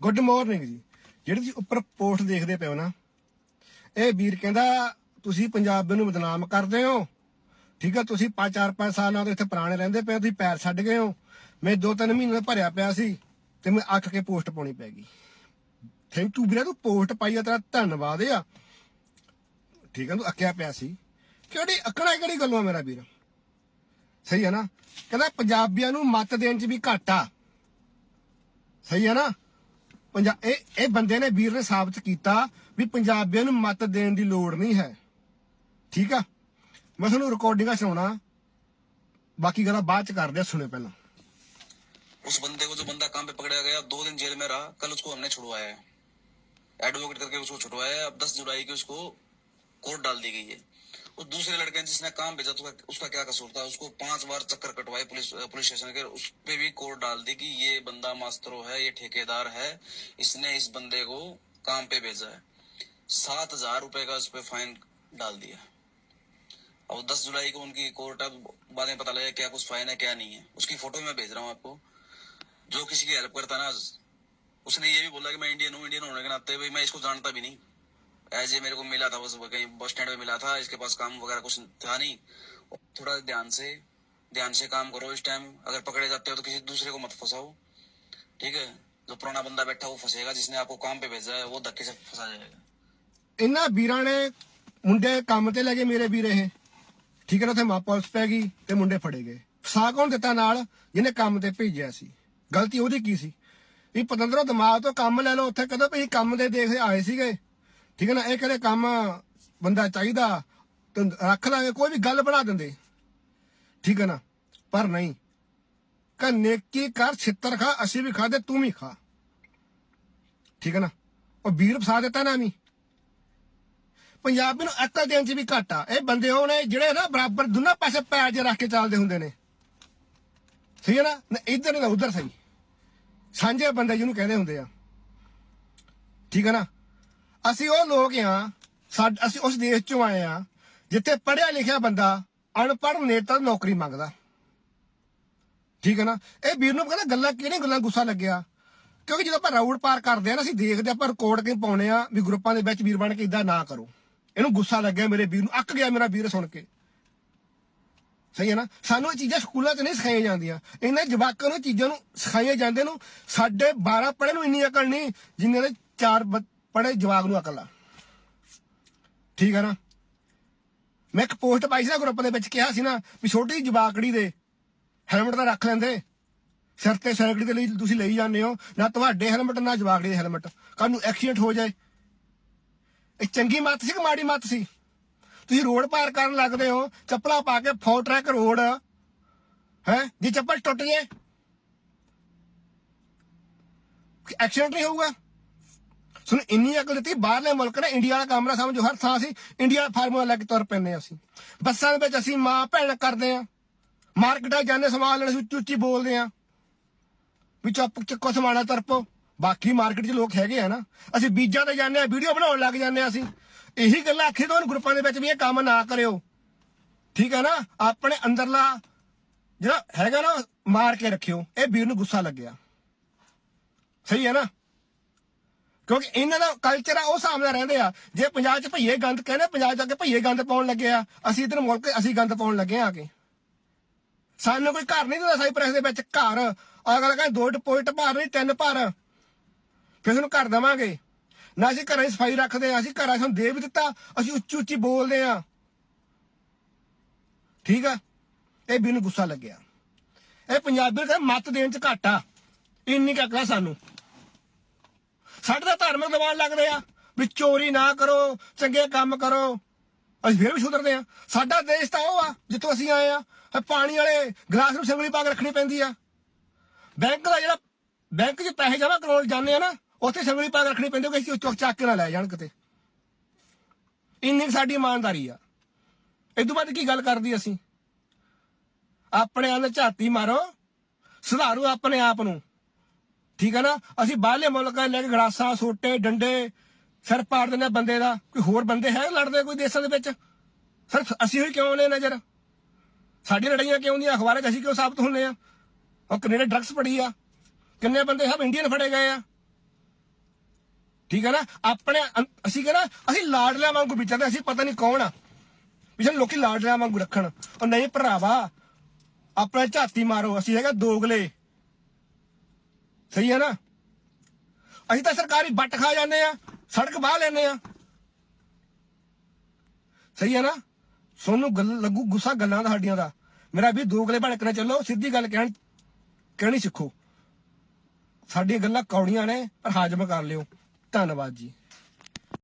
Good morning ਜੀ। ਜਿਹੜੀ ਤੁਸੀਂ ਉੱਪਰ ਪੋਸਟ ਦੇਖਦੇ ਪਿਓ ਨਾ, ਇਹ ਵੀਰ ਕਹਿੰਦਾ, ਤੁਸੀਂ ਪੰਜਾਬ ਨੂੰ ਬਦਨਾਮ ਕਰਦੇ ਹੋ। ਠੀਕ ਹੈ ਤੁਸੀਂ 5-4-5 ਸਾਲਾਂ ਤੋਂ ਇੱਥੇ ਪੁਰਾਣੇ ਰਹਿੰਦੇ ਪਏ ਤੁਸੀਂ ਪੈਰ ਛੱਡ ਗਏ ਹੋ। ਮੈਂ 2-3 ਮਹੀਨੇ ਭਰਿਆ ਪਿਆ ਸੀ ਤੇ ਮੈਂ ਅੱਕ ਕੇ ਪੋਸਟ ਪਾਉਣੀ ਪੈ ਗਈ। ਥੈਂਕ ਯੂ ਵੀਰੇ, ਤੂੰ ਪੋਸਟ ਪਾਈ ਆ, ਤੇਰਾ ਧੰਨਵਾਦ ਆ। ਠੀਕ ਹੈ ਤੂੰ ਅੱਕਿਆ ਪਿਆ ਸੀ। ਕਿਹੜੀ, ਅੱਕਣਾ ਕਿਹੜੀ ਗੱਲੋਂ ਆ ਮੇਰਾ ਵੀਰ? ਸਹੀ ਹੈ ਨਾ? ਕਹਿੰਦਾ, ਪੰਜਾਬੀਆਂ ਨੂੰ ਮਤ ਦੇਣ ਚ ਵੀ ਘਾਟਾ ਸਹੀ ਹੈ ਨਾ? ਪੰਜਾਬ ਇਹ ਇਹ ਬੰਦੇ ਨੇ ਵੀਰ ਨੇ ਸਾਬਤ ਕੀਤਾ ਵੀ ਪੰਜਾਬੀਆਂ ਨੂੰ ਮਤ ਦੇਣ ਦੀ ਲੋੜ ਨਹੀਂ ਹੈ ਠੀਕ ਆ ਮੈਂ ਤੁਹਾਨੂੰ ਰਿਕਾਰਡਿੰਗਾਂ ਸੁਣਾਉਣਾ ਬਾਕੀ ਗੱਲਾਂ ਬਾਅਦ ਚ ਕਰਦੇ ਆ ਸੁਣੇ ਪਹਿਲਾਂ उस बंदे को जो बंदा काम पे पकड़ा गया दो दिन जेल में रहा कल उसको हमने छुड़वाया है एडवोकेट करके उसको छुड़वाया है अब दस जुलाई की उसको कोर्ट डाल दी गई है उस दूसरे लड़के ने जिसने काम भेजा तो उसका, क्या कसूर था? उसको पाँच बार चक्कर कटवाए पुलिस पुलिस स्टेशन के। उस पर भी कोर्ट डाल दी कि ये बंदा मास्टरो है ये ठेकेदार है इसने इस बंदे को काम पे भेजा है। सात हज़ार रुपए का उस पे फाइन डाल दिया। और दस जुलाई को उनकी कोर्ट अब बाद में पता लगा क्या कुछ फाइन है क्या नहीं है। उसकी फ़ोटो मैं भेज रहा हूँ आपको। जो किसी की हेल्प करता ना उसने ये भी बोला कि मैं इंडियन हूँ इंडियन होने के नाते भाई मैं इसको जानता भी नहीं। एज ए मेरे को मिला था बस वो कहीं बस स्टैंड में मिला था इसके पास काम वगैरह कुछ था नहीं थोड़ा ध्यान से ध्यान से काम करो इस टाइम अगर पकड़े जाते हो तो किसी दूसरे को मत फंसाओ ठीक है जो पुराना बंदा बैठा वो फंसेगा जिसने आपको काम पे भेजा है वो धक्के से फंसा जाएगा ਇਹਨਾਂ ਵੀਰਾਂ ਨੇ ਮੁੰਡੇ ਕੰਮ ਤੇ ਲੱਗੇ ਮੇਰੇ ਵੀਰ ਇਹ ਠੀਕ ਹੈ ਨਾ ਉੱਥੇ ਮਾਂ ਪੁਲਿਸ ਪੈ ਗਈ ਤੇ ਮੁੰਡੇ ਫੜੇ ਗਏ ਫਸਾ ਕੌਣ ਦਿੱਤਾ ਨਾਲ ਜਿਹਨੇ ਕੰਮ ਤੇ ਭੇਜਿਆ ਸੀ ਗਲਤੀ ਉਹਦੀ ਕੀ ਸੀ ਵੀ ਪਤੰਦਰੋਂ ਦਿਮਾਗ ਤੋਂ ਕੰਮ ਲੈ ਲਓ ਉੱਥੇ ਕਦੋਂ ਵੀ ਕੰਮ ਦੇ ਦੇਖ ਆਏ ਸੀਗੇ ਠੀਕ ਹੈ ਨਾ? ਇਹ ਕਦੇ ਕੰਮ ਬੰਦਾ ਚਾਹੀਦਾ ਰੱਖ ਲਾਂਗੇ, ਕੋਈ ਵੀ ਗੱਲ ਬਣਾ ਦਿੰਦੇ। ਠੀਕ ਹੈ ਨਾ? ਪਰ ਨਹੀਂ। ਕਹ ਨੇਕੀ ਕਰ, ਛਿੱਤਰ ਖਾ, ਅਸੀਂ ਵੀ ਖਾਦੇ ਤੂੰ ਵੀ ਖਾ। ਠੀਕ ਹੈ ਨਾ? ਉਹ ਵੀਰ ਫਸਾ ਦਿੱਤਾ ਨਾ ਵੀ ਪੰਜਾਬੀ ਨੂੰ ਅਕਲ ਦੇਣ ਚ ਵੀ ਘੱਟ। ਆ ਇਹ ਬੰਦੇ ਉਹ ਨੇ ਜਿਹੜੇ ਨਾ ਬਰਾਬਰ ਦੋਨਾਂ ਪਾਸੇ ਪੈਰ ਜੇ ਰੱਖ ਕੇ ਚੱਲਦੇ ਹੁੰਦੇ ਨੇ। ਠੀਕ ਹੈ ਨਾ? ਨਾ ਇੱਧਰ ਨਾ ਉੱਧਰ ਸਹੀ। ਸਾਂਝੇ ਬੰਦੇ ਜਿਹਨੂੰ ਕਹਿੰਦੇ ਹੁੰਦੇ ਆ। ਠੀਕ ਹੈ ਨਾ? ਅਸੀਂ ਉਹ ਲੋਕ ਆ ਸਾਡ, ਅਸੀਂ ਉਸ ਦੇਸ਼ ਚੋਂ ਆਏ ਆ ਜਿੱਥੇ ਪੜਿਆ ਲਿਖਿਆ ਬੰਦਾ ਅਨਪੜ੍ਹ ਨੇਤਾ ਤੋਂ ਨੌਕਰੀ ਮੰਗਦਾ। ਠੀਕ ਹੈ ਨਾ? ਇਹ ਵੀਰ ਨੂੰ ਕਹਿੰਦਾ ਗੱਲਾਂ ਕਿਹੜੀਆਂ ਗੱਲਾਂ ਗੁੱਸਾ ਲੱਗਿਆ? ਕਿਉਂਕਿ ਜਦੋਂ ਆਪਾਂ ਰਾਊਂਡ ਪਾਰ ਕਰਦੇ ਆ ਨਾ, ਅਸੀਂ ਦੇਖਦੇ ਆਪਾਂ ਰਿਕਾਰਡ ਕਿਉਂ ਪਾਉਨੇ ਆ ਵੀ ਗਰੁੱਪਾਂ ਦੇ ਵਿੱਚ ਵੀਰ ਬਣ ਕੇ ਇਦਾਂ ਨਾ ਕਰੋ। ਇਹਨੂੰ ਗੁੱਸਾ ਲੱਗਿਆ ਮੇਰੇ ਵੀਰ ਨੂੰ, ਅੱਕ ਗਿਆ ਮੇਰਾ ਵੀਰ ਸੁਣ ਕੇ। ਸਹੀ ਹੈ ਨਾ? ਸਾਨੂੰ ਇਹ ਚੀਜ਼ਾਂ ਸਕੂਲਾਂ 'ਚ ਨਹੀਂ ਸਿਖਾਈਆਂ ਜਾਂਦੀਆਂ। ਇਹਨਾਂ ਜਵਾਕਾਂ ਨੂੰ ਚੀਜ਼ਾਂ ਨੂੰ ਸਿਖਾਈਆਂ ਜਾਂਦੇ ਨੂੰ ਸਾਡੇ 12 ਪੜ੍ਹੇ ਨੂੰ ਇੰਨੀ ਅਕਲ ਨਹੀਂ ਜਿੰਨੇ ਦੇ ਚਾਰ ਪੜੇ ਜਵਾਗ ਨੂੰ ਅਕਲ ਆ। ਠੀਕ ਹੈ ਨਾ? ਮੈਂ ਇੱਕ ਪੋਸਟ ਪਾਈ ਸੀ ਨਾ ਗਰੁੱਪ ਦੇ ਵਿੱਚ, ਕਿਹਾ ਸੀ ਨਾ ਵੀ ਛੋਟੀ ਜਵਾਕੜੀ ਦੇ ਹੈਲਮਟ ਤਾਂ ਰੱਖ ਲੈਂਦੇ। ਸਿਰ ਤੇ ਸਾਈਕਲ ਦੇ ਲਈ ਤੁਸੀਂ ਲਈ ਜਾਂਦੇ ਹੋ, ਨਾ ਤੁਹਾਡੇ ਹੈਲਮਟ ਨਾ ਜਵਾਕੜੀ ਦੇ ਹੈਲਮਟ ਕੱਲ ਨੂੰ ਐਕਸੀਡੈਂਟ ਹੋ ਜਾਏ। ਇਹ ਚੰਗੀ ਮੱਤ ਸੀ ਕਿ ਮਾੜੀ ਮੱਤ ਸੀ? ਤੁਸੀਂ ਰੋਡ ਪਾਰ ਕਰਨ ਲੱਗਦੇ ਹੋ, ਚੱਪਲਾਂ ਪਾ ਕੇ ਫੋਰ ਟਰੈਕ ਰੋਡ ਹੈ? ਜੇ ਚੱਪਲ ਟੁੱਟ ਜਾਏ ਐਕਸੀਡੈਂਟ ਨਹੀਂ ਹੋਊਗਾ? ਸੁਣ, ਇੰਨੀ ਅਕਲ ਦਿੱਤੀ, ਬਾਹਰਲੇ ਮੁਲਕ ਨੇ ਇੰਡੀਆ ਵਾਲਾ ਕੰਮ ਨਾ ਸਮਝੋ, ਹਰ ਥਾਂ ਅਸੀਂ ਇੰਡੀਆ ਦਾ ਫਾਰਮੂਲਾ ਲੈ ਕੇ ਤੁਰ ਪੈਂਦੇ ਹਾਂ ਅਸੀਂ। ਬੱਸਾਂ ਦੇ ਵਿੱਚ ਅਸੀਂ ਮਾਂ ਭੈਣ ਕਰਦੇ ਆ ਮਾਰਕੀਟਾਂ ਜਾਂਦੇ ਸਮਾਨ ਲੈਣ ਉੱਚੀ ਉੱਚੀ ਬੋਲਦੇ ਆ ਵੀ ਚੁੱਪ ਚੱਕੋ, ਸਮਾਨਾ ਤਰਪੋ। ਬਾਕੀ ਮਾਰਕੀਟ 'ਚ ਲੋਕ ਹੈਗੇ ਆ ਨਾ, ਅਸੀਂ ਬੀਜਾਂ ਤੇ ਜਾਂਦੇ ਆ ਵੀਡੀਓ ਬਣਾਉਣ ਲੱਗ ਜਾਂਦੇ ਆ ਅਸੀਂ। ਇਹੀ ਗੱਲਾਂ ਆਖੀ ਤੁਹਾਨੂੰ ਗਰੁੱਪਾਂ ਦੇ ਵਿੱਚ ਵੀ ਇਹ ਕੰਮ ਨਾ ਕਰਿਓ। ਠੀਕ ਹੈ ਨਾ? ਆਪਣੇ ਅੰਦਰਲਾ ਜਿਹੜਾ ਹੈਗਾ ਨਾ, ਮਾਰ ਕੇ ਰੱਖਿਓ। ਇਹ ਵੀਰ ਨੂੰ ਗੁੱਸਾ ਲੱਗਿਆ। ਸਹੀ ਹੈ ਨਾ? ਕਿਉਂਕਿ ਇਹਨਾਂ ਦਾ ਕਲਚਰ ਆ, ਉਹ ਹਿਸਾਬ ਨਾਲ ਰਹਿੰਦੇ ਆ। ਜੇ ਪੰਜਾਬ 'ਚ ਭਈਏ ਗੰਦ ਕਹਿੰਦੇ, ਪੰਜਾਬ 'ਚ ਆ ਕੇ ਭਈਏ ਗੰਦ ਪਾਉਣ ਲੱਗੇ ਆ, ਅਸੀਂ ਇਧਰ ਮੁਲਕ ਅਸੀਂ ਗੰਦ ਪਾਉਣ ਲੱਗੇ ਆ ਆ ਕੇ। ਸਾਨੂੰ ਕੋਈ ਘਰ ਨਹੀਂ ਦਿੰਦਾ ਸਾਈਪ੍ਰੈਸ ਦੇ ਵਿੱਚ, ਘਰ। ਅਗਲਾ ਕਹਿੰਦਾ ਦੋ ਡਿਪੋਜ਼ਿਟ ਭਰ ਨਹੀਂ, ਤਿੰਨ ਭਰ। ਫਿਰ ਸਾਨੂੰ ਘਰ ਦੇਵਾਂਗੇ। ਨਾ ਅਸੀਂ ਘਰਾਂ ਦੀ ਸਫ਼ਾਈ ਰੱਖਦੇ ਆ, ਅਸੀਂ ਘਰਾਂ 'ਚ ਸਾਨੂੰ ਦੇ ਵੀ ਦਿੱਤਾ, ਅਸੀਂ ਉੱਚੀ ਉੱਚੀ ਬੋਲਦੇ ਆ। ਠੀਕ ਆ? ਇਹ ਵੀ ਨੂੰ ਗੁੱਸਾ ਲੱਗਿਆ। ਇਹ ਪੰਜਾਬੀ ਨੂੰ ਕਹਿੰਦੇ ਮਤ ਦੇਣ 'ਚ ਘਾਟਾ। ਇੰਨੀ ਕੱਕਾ ਸਾਨੂੰ। ਸਾਡੇ ਤਾਂ ਧਾਰਮਿਕ ਦਬਾਅ ਲੱਗਦੇ ਆ ਵੀ ਚੋਰੀ ਨਾ ਕਰੋ, ਚੰਗੇ ਕੰਮ ਕਰੋ। ਅਸੀਂ ਫਿਰ ਵੀ ਸੁਧਰਦੇ ਆ। ਸਾਡਾ ਦੇਸ਼ ਤਾਂ ਉਹ ਆ, ਜਿੱਥੋਂ ਅਸੀਂ ਆਏ ਆ ਪਾਣੀ ਵਾਲੇ ਗਲਾਸ ਨੂੰ ਸੰਗਲੀ ਪਾ ਕੇ ਰੱਖਣੀ ਪੈਂਦੀ ਆ। ਬੈਂਕ ਦਾ ਜਿਹੜਾ, ਬੈਂਕ 'ਚ ਪੈਸੇ ਜਮ੍ਹਾਂ ਕਰਾਉਣ ਜਾਂਦੇ ਆ ਨਾ, ਉੱਥੇ ਸੰਗਲੀ ਪਾ ਕੇ ਰੱਖਣੀ ਪੈਂਦੀ ਕਿ ਅਸੀਂ ਚੁੱਕ ਚੱਕ ਕੇ ਨਾ ਲੈ ਜਾਣ ਕਿਤੇ। ਇੰਨੀ ਸਾਡੀ ਇਮਾਨਦਾਰੀ ਆ। ਇਦੋਂ ਬਾਅਦ ਕੀ ਗੱਲ ਕਰਦੀ ਅਸੀਂ? ਆਪਣੇ ਅੰਦਰ ਝਾਤੀ ਮਾਰੋ, ਸੁਧਾਰੋ ਆਪਣੇ ਆਪ ਨੂੰ। ਠੀਕ ਹੈ ਨਾ? ਅਸੀਂ ਬਾਹਰਲੇ ਮੁਲਕਾਂ ਲੈ ਕੇ ਗੜਾਸਾਂ ਸੋਟੇ, ਡੰਡੇ, ਸਿਰ ਪਾੜ ਦਿੰਦੇ ਆ ਬੰਦੇ ਦਾ। ਕੋਈ ਹੋਰ ਬੰਦੇ ਹੈ ਲੜਦੇ ਕੋਈ ਦੇਸ਼ਾਂ ਦੇ ਵਿੱਚ? ਸਿਰਫ ਅਸੀਂ ਹੀ ਕਿਉਂ ਨੇ ਨਜ਼ਰ? ਸਾਡੀ ਲੜਾਈਆਂ ਕਿਉਂ ਦੀਆਂ ਅਖਬਾਰਾਂ 'ਚ ਅਸੀਂ ਕਿਉਂ ਸਾਬਤ ਹੁੰਦੇ ਆ? ਉਹ ਕੈਨੇਡਾ ਡਰੱਗਸ ਫੜੀ ਆ? ਕਿੰਨੇ ਬੰਦੇ ਸਭ ਇੰਡੀਅਨ ਫੜੇ ਗਏ ਆ? ਠੀਕ ਹੈ ਨਾ? ਆਪਣੇ ਅੰ- ਅਸੀਂ ਕਹਿੰਦਾ ਅਸੀਂ ਲਾਡਲਿਆਂ ਵਾਂਗੂ ਵਿਚਰਦੇ ਅਸੀਂ ਪਤਾ ਨਹੀਂ ਕੌਣ ਆ। ਵੀ ਲੋਕੀ ਲਾਡਲਿਆਂ ਵਾਂਗੂ ਰੱਖਣ। ਉਹ ਨਹੀਂ ਭਰਾਵਾ, ਆਪਣੇ ਝਾਤੀ ਮਾਰੋ। ਅਸੀਂ ਹੈਗਾ ਦੋਗਲੇ। ਸਹੀ ਹੈ ਨਾ? ਅਸੀਂ ਤਾਂ ਸਰਕਾਰੀ ਬੱਟ ਖਾ ਜਾਂਦੇ ਆ ਸੜਕ ਬਾਹ ਲੈਨੇ ਆ ਸਹੀ ਹੈ ਨਾ? ਸੋਨੂੰ ਗੱਲ ਲੱਗੂ ਗੁੱਸਾ ਗੱਲਾਂ ਦਾ ਸਾਡੀਆਂ ਦਾ। ਮੇਰਾ ਵੀ ਦੋਗਲੇ ਬਣ ਕੇ ਚੱਲੋ, ਸਿੱਧੀ ਗੱਲ ਕਹਿਣ, ਕਹਿਣੀ ਸਿੱਖੋ। ਸਾਡੀਆਂ ਗੱਲਾਂ ਕੌੜੀਆਂ ਨੇ, ਪਰ ਹਾਜ਼ਮ ਕਰ ਲਿਓ। ਧੰਨਵਾਦ ਜੀ।